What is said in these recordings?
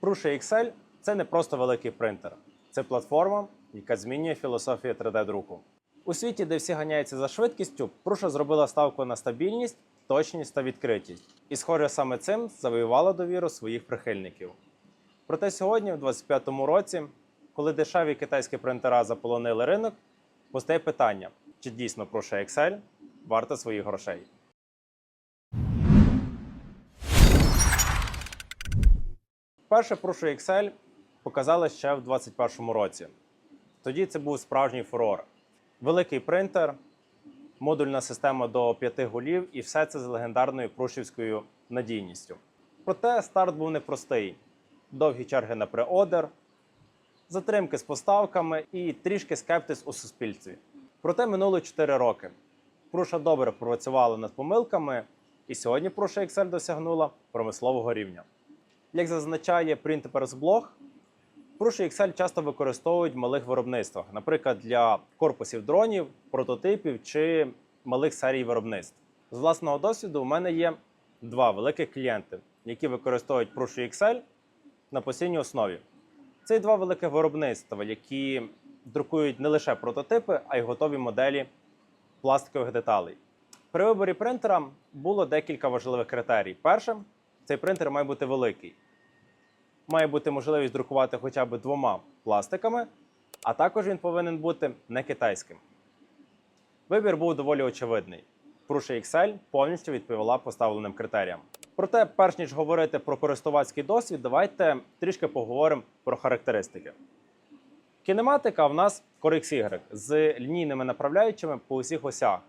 Prusa XL – це не просто великий принтер, це платформа, яка змінює філософію 3D-друку. У світі, де всі ганяються за швидкістю, Prusa зробила ставку на стабільність, точність та відкритість. І, схоже, саме цим завоювала довіру своїх прихильників. Проте сьогодні, у 2025 році, коли дешеві китайські принтера заполонили ринок, постає питання, чи дійсно Prusa XL варта своїх грошей. Перше Prusa XL показали ще в 2021 році. Тоді це був справжній фурор. Великий принтер, модульна система до 5 голів, і все це з легендарною прушівською надійністю. Проте старт був непростий: довгі черги на преодер, затримки з поставками і трішки скептиз у суспільстві. Проте минуло 4 роки. Пруша добре працювала над помилками, і сьогодні Prusa XL досягнула промислового рівня. Як зазначає Blog, Prusa XL часто використовують в малих виробництвах, наприклад, для корпусів дронів, прототипів чи малих серій виробництв. З власного досвіду, у мене є два великих клієнти, які використовують Prusa XL на постійній основі. Це два великих виробництва, які друкують не лише прототипи, а й готові моделі пластикових деталей. При виборі принтера було декілька важливих критерій. Перше, цей принтер має бути великий. Має бути можливість друкувати хоча б двома пластиками, а також він повинен бути не китайським. Вибір був доволі очевидний. Prusa XL повністю відповіла поставленим критеріям. Проте, перш ніж говорити про користувацький досвід, давайте трішки поговоримо про характеристики. Кінематика в нас CorexY з лінійними направляючими по усіх осях,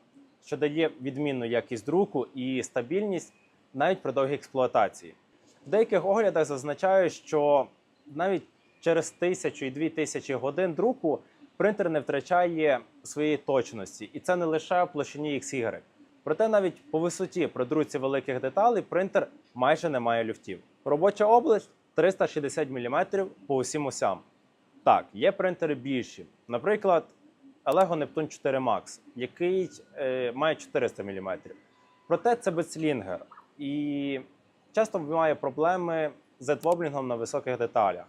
що дає відмінну якість друку і стабільність навіть при довгій експлуатації. В деяких оглядах зазначають, що навіть через тисячу і дві тисячі годин друку принтер не втрачає своєї точності, і це не лише в площині XY. Проте навіть по висоті при друці великих деталей принтер майже не має люфтів. Робоча область 360 мм по усім осям. Так, є принтери більші. Наприклад, Lego Neptune 4 Max, який е, має 400 мм. Проте це безслінгер і часто має проблеми з етвоблінгом на високих деталях.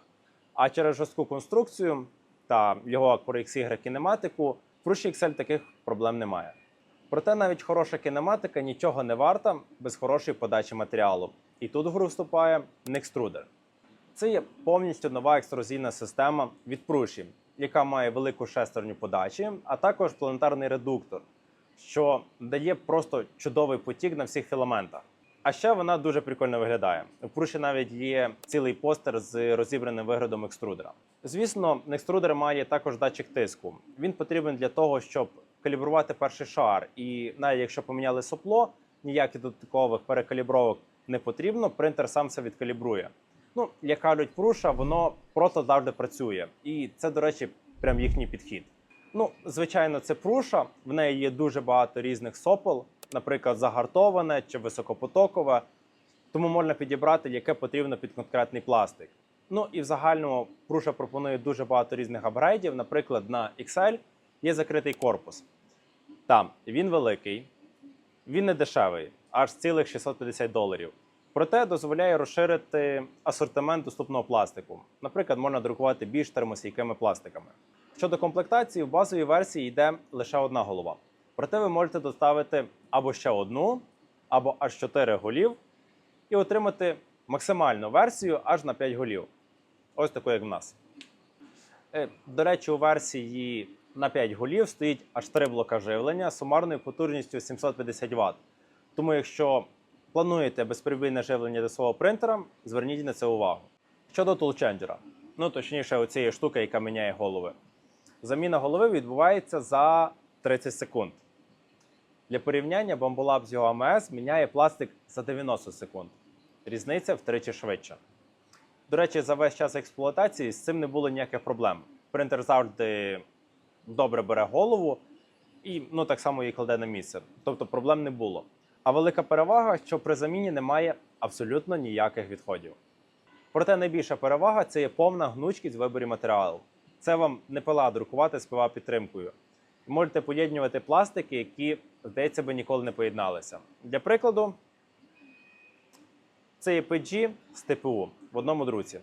А через жорстку конструкцію та його CorexY кінематику в Prusa XL таких проблем немає. Проте навіть хороша кінематика нічого не варта без хорошої подачі матеріалу. І тут в гру вступає Nextruder. Це є повністю нова екструзійна система від Prusa, яка має велику шестерню подачі, а також планетарний редуктор, що дає просто чудовий потік на всіх філаментах. А ще вона дуже прикольно виглядає. У Prusa навіть є цілий постер з розібраним виглядом екструдера. Звісно, екструдер має також датчик тиску. Він потрібен для того, щоб калібрувати перший шар. І навіть якщо поміняли сопло, ніяких додаткових перекалібровок не потрібно, принтер сам все відкалібрує. Ну, як кажуть Prusa, воно просто завжди працює. І це, до речі, прям їхній підхід. Ну, звичайно, це Prusa, в неї є дуже багато різних сопел, наприклад, загартоване чи високопотокове, тому можна підібрати, яке потрібно під конкретний пластик. Ну і в загальному Prusa пропонує дуже багато різних апгрейдів. Наприклад, на XL є закритий корпус. Там він великий, він не дешевий, аж цілих 650 доларів. Проте дозволяє розширити асортимент доступного пластику. Наприклад, можна друкувати більш термостійкими пластиками. Щодо комплектації, в базовій версії йде лише одна голова. Проте ви можете доставити або ще одну, або аж 4 голів, і отримати максимальну версію аж на 5 голів. Ось таку, як в нас. Е, До речі, у версії на 5 голів стоїть аж 3 блока живлення сумарною потужністю 750 Вт. Тому, якщо плануєте безперебійне живлення до свого принтера, зверніть на це увагу. Щодо тулченджера, ну точніше, оцієї штуки, яка міняє голови. Заміна голови відбувається за 30 секунд. Для порівняння Bambolab з його АМС міняє пластик за 90 секунд. Різниця втричі швидше. До речі, за весь час експлуатації з цим не було ніяких проблем. Принтер завжди добре бере голову і ну, так само її кладе на місце. Тобто проблем не було. А велика перевага, що при заміні немає абсолютно ніяких відходів. Проте найбільша перевага це є повна гнучкість в виборі матеріалу. Це вам не пила друкувати з ПВА підтримкою. Можете поєднувати пластики, які, здається би, ніколи не поєдналися. Для прикладу, це є PG з ТПУ в одному друці.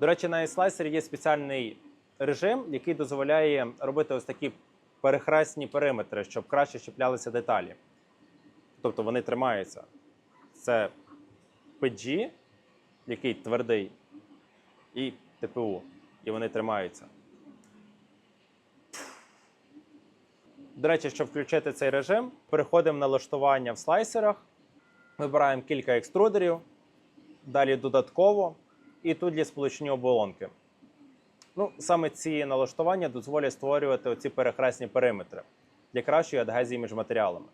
До речі, на слайсері є спеціальний режим, який дозволяє робити ось такі перехресні периметри, щоб краще щеплялися деталі. Тобто вони тримаються. Це PG, який твердий, і ТПУ. І вони тримаються. До речі, щоб включити цей режим, переходимо на налаштування в слайсерах, вибираємо кілька екструдерів, далі додатково, і тут є сполучні оболонки. Ну, саме ці налаштування дозволять створювати оці перехресні периметри для кращої адгезії між матеріалами.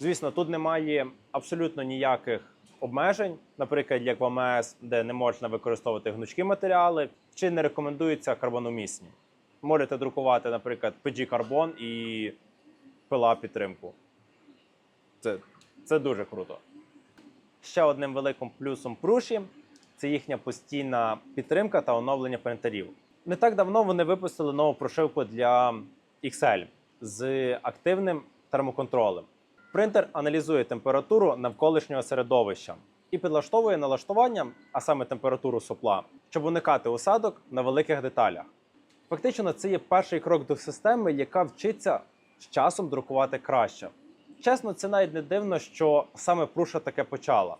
Звісно, тут немає абсолютно ніяких обмежень, наприклад, як в АМС, де не можна використовувати гнучкі матеріали, чи не рекомендуються карбономісні. Можете друкувати, наприклад, PG карбон і пила підтримку. Це, це дуже круто. Ще одним великим плюсом Пруші це їхня постійна підтримка та оновлення принтерів. Не так давно вони випустили нову прошивку для XL з активним термоконтролем. Принтер аналізує температуру навколишнього середовища і підлаштовує налаштування, а саме температуру сопла, щоб уникати осадок на великих деталях. Фактично, це є перший крок до системи, яка вчиться з часом друкувати краще. Чесно, це навіть не дивно, що саме Пруша таке почала.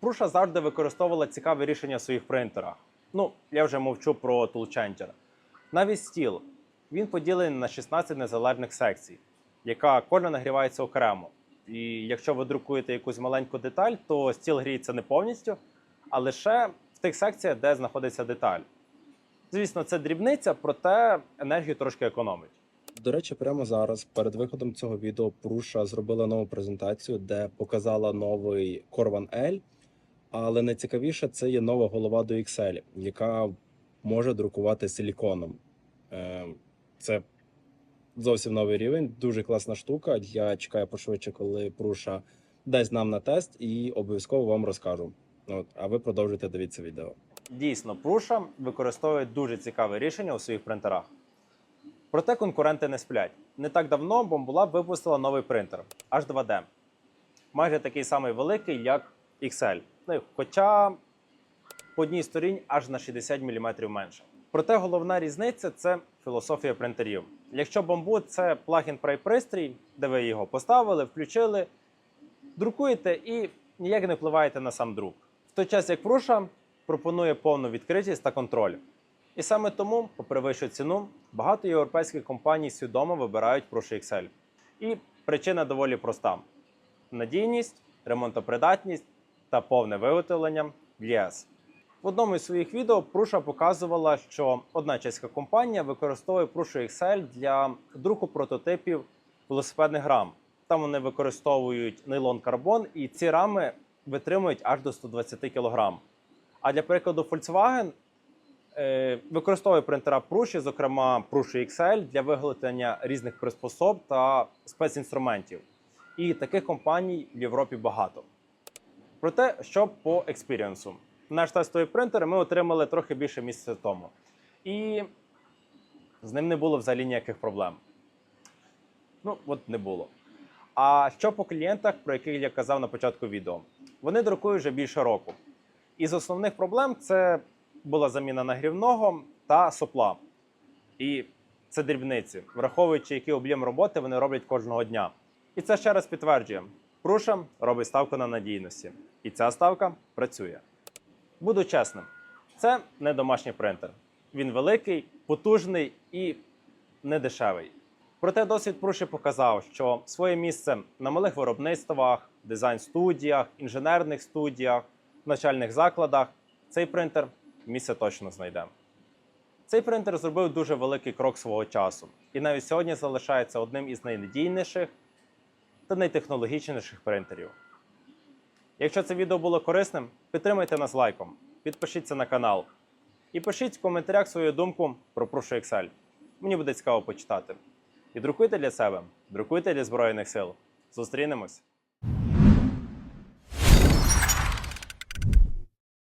Пруша завжди використовувала цікаві рішення в своїх принтерах. Ну, я вже мовчу про Toolchanger. Навіть стіл. Він поділений на 16 незалежних секцій, яка кожна нагрівається окремо. І якщо ви друкуєте якусь маленьку деталь, то стіл гріється не повністю, а лише в тих секціях, де знаходиться деталь. Звісно, це дрібниця, проте енергію трошки економить. До речі, прямо зараз, перед виходом цього відео, Пруша зробила нову презентацію, де показала новий Corvan L. Але найцікавіше це є нова голова до XL, яка може друкувати силіконом. Е, Це зовсім новий рівень, дуже класна штука. Я чекаю пошвидше, коли Пруша дасть нам на тест, і обов'язково вам розкажу. От, а ви продовжуйте дивитися відео. Дійсно, Пруша використовує дуже цікаве рішення у своїх принтерах. Проте конкуренти не сплять. Не так давно Bombolab випустила новий принтер H2D. Майже такий самий великий, як XL. Ну, Хоча по одній стороні аж на 60 мм менше. Проте головна різниця це філософія принтерів. Якщо Bamboo – це плагін прай пристрій, де ви його поставили, включили, друкуєте і ніяк не впливаєте на сам друк. В той час як Prusa пропонує повну відкритість та контроль. І саме тому, попри вищу ціну, багато європейських компаній свідомо вибирають Prusa XL. І причина доволі проста: надійність, ремонтопридатність та повне виготовлення в ЄС. В одному із своїх відео Prusa показувала, що одна чеська компанія використовує Prusa XL для друку прототипів велосипедних рам. Там вони використовують нейлон карбон, і ці рами витримують аж до 120 кг. А для прикладу, Volkswagen використовує принтера Prusa, зокрема Prusa XL, для виготовлення різних приспособ та спецінструментів. І таких компаній в Європі багато. Проте, що по експірієнсу. Наш тестовий принтер ми отримали трохи більше місяця тому. І з ним не було взагалі ніяких проблем. Ну, от не було. А що по клієнтах, про яких я казав на початку відео? Вони друкують вже більше року. Із основних проблем це була заміна нагрівного та сопла. І це дрібниці, враховуючи, який об'єм роботи вони роблять кожного дня. І це ще раз підтверджує: Пруша робить ставку на надійності. І ця ставка працює. Буду чесним, це не домашній принтер. Він великий, потужний і недешевий. Проте досвід Пруші показав, що своє місце на малих виробництвах, дизайн-студіях, інженерних студіях, навчальних закладах цей принтер місце точно знайде. Цей принтер зробив дуже великий крок свого часу і навіть сьогодні залишається одним із найнадійніших та найтехнологічніших принтерів. Якщо це відео було корисним, підтримайте нас лайком, підпишіться на канал і пишіть в коментарях свою думку про Prusa Excel. Мені буде цікаво почитати. І друкуйте для себе, друкуйте для Збройних сил. Зустрінемось!